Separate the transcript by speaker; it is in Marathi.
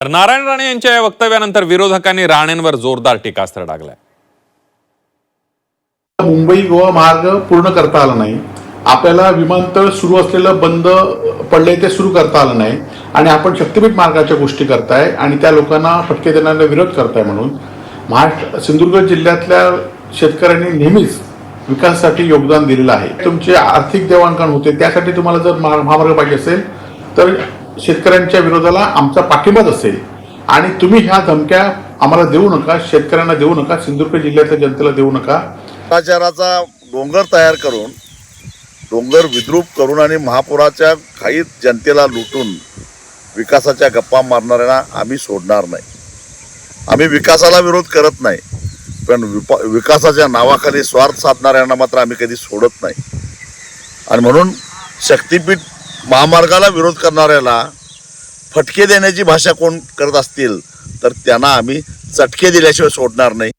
Speaker 1: तर नारायण राणे यांच्या या वक्तव्यानंतर विरोधकांनी राणेंवर जोरदार टीकास्त्र टाकलाय
Speaker 2: मुंबई गोवा मार्ग पूर्ण करता आला नाही. आपल्याला विमानतळ सुरू असलेलं बंद पडले ते सुरू करता आलं नाही. आणि आपण शक्तीपीठ मार्गाच्या गोष्टी करताय आणि त्या लोकांना फटके देण्याला विरोध करताय म्हणून महाराष्ट्र सिंधुदुर्ग जिल्ह्यातल्या शेतकऱ्यांनी नेहमीच विकासासाठी योगदान दिलेलं आहे. तुमचे आर्थिक देवाणघेवाण होते त्यासाठी तुम्हाला जर महामार्ग पाहिजे असेल तर शेतकऱ्यांच्या विरोधाला आमचा पाठिंबाच असेल आणि तुम्ही ह्या धमक्या आम्हाला देऊ नका शेतकऱ्यांना देऊ नका सिंधुदुर्ग जिल्ह्यातल्या जनतेला देऊ नका.
Speaker 3: भ्रष्टाचाराचा डोंगर तयार करून डोंगर विद्रूप करून आणि महापुराच्या काही जनतेला लुटून विकासाच्या गप्पा मारणाऱ्यांना आम्ही सोडणार नाही. आम्ही विकासाला विरोध करत नाही पण विपा विकासाच्या नावाखाली स्वार्थ साधणाऱ्यांना मात्र आम्ही कधी सोडत नाही. आणि म्हणून शक्तीपीठ महामार्गाला विरोध करणाऱ्याला फटके देण्याची भाषा कोण करत असतील तर त्यांना आम्ही चटके दिल्याशिवाय सोडणार नाही.